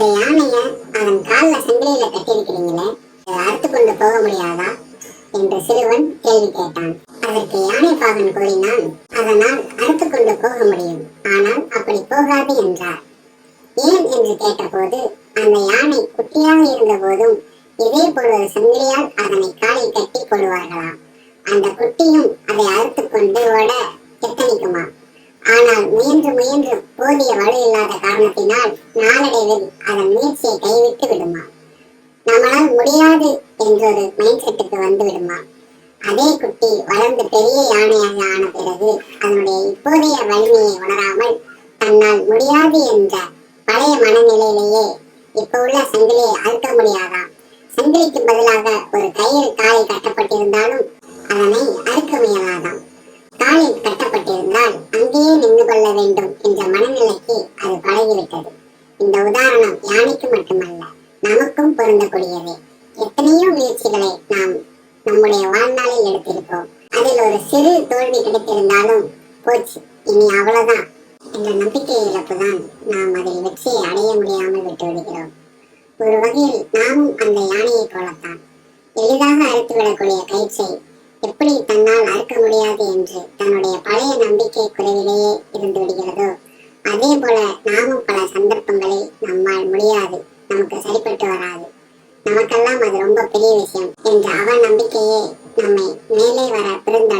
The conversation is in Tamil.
இந்த யானையை அதன் கால்ல சங்கிலியில கட்டியிருக்கிறீங்களே அதை அறுத்து கொண்டு போக முடியாதா? என்று சிறுவன் கேள்வி கேட்டான். அதற்கு யானை பாகன் கூறினான் அதனால் அறுத்து கொண்டு போக முடியும். ஆனால் அப்படி போகாது என்றார். ஏன்? என்று கேட்டபோது அந்த யானை குட்டியாக இருந்த போதும் இதே போல ஒரு சங்கிலியால் அதனை காலில் கட்டி கொள்வார்களாம். அந்த குட்டியும் அதை அறுத்து கொண்டு ஓட எத்தனைக்குமா ஆனால் மீண்டும் மீண்டும் போதிய வலு இல்லாத காரணத்தினால் நாளடைவில் அதன் முயற்சியை கைவிட்டு விடுமா? நம்மளால் முடியாது என்றொரு மைண்ட் செட்டுக்கு வந்து விடுமா? அதே குட்டி வளர்ந்து பெரிய யானையாக ஆன பிறகு அதனுடைய இப்போதைய வலிமையை உணராமல் தன்னால் முடியாது என்ற பழைய மனநிலையிலேயே இப்போ உள்ள சங்கிலியை அழுத்த முடியாதாம் சங்கிலிக்கு பதிலாக ஒரு கயிறு காலை கட்டப்பட்டிருந்தாலும் அதனை அறுக்க முயலாதாம். அங்கேயே நின்று கொள்ள வேண்டும் என்ற மனநிலைக்கு அது பழகிவிட்டது. இந்த உதாரணம் யானைக்கு மட்டுமல்ல நமக்கும் பொருந்தக்கூடியது. எத்தனையோ முயற்சிகளை நாம் நம்முடைய வாழ்நாளில் எடுத்திருக்கோம் அதில் ஒரு சிறு தோல்வி கிடைத்திருந்தாலும் போச்சு இனி அவ்வளவுதான். என்ற நம்பிக்கை இழப்புதான் நாம் அதில் வெற்றியை அடைய முடியாமல் விட்டு விடுகிறோம். ஒரு வகையில் நாமும் அந்த யானையைப் போலத்தான். எளிதாக அறுத்துவிடக்கூடிய கயிற்றை எப்படி தன்னால் அறுக்க முடியாது என்று தன்னுடைய பழைய நம்பிக்கை குறைவிலேயே இருந்து விடுகிறதோ அதே போல நாமும் பல சந்தர்ப்பங்களில் நம்மால் முடியாது நமக்கு சரிப்பட்டு வராது. நமக்கெல்லாம் அது ரொம்ப பெரிய விஷயம் என்ற அவ நம்பிக்கையே நம்மை மேலே வர பிறந்த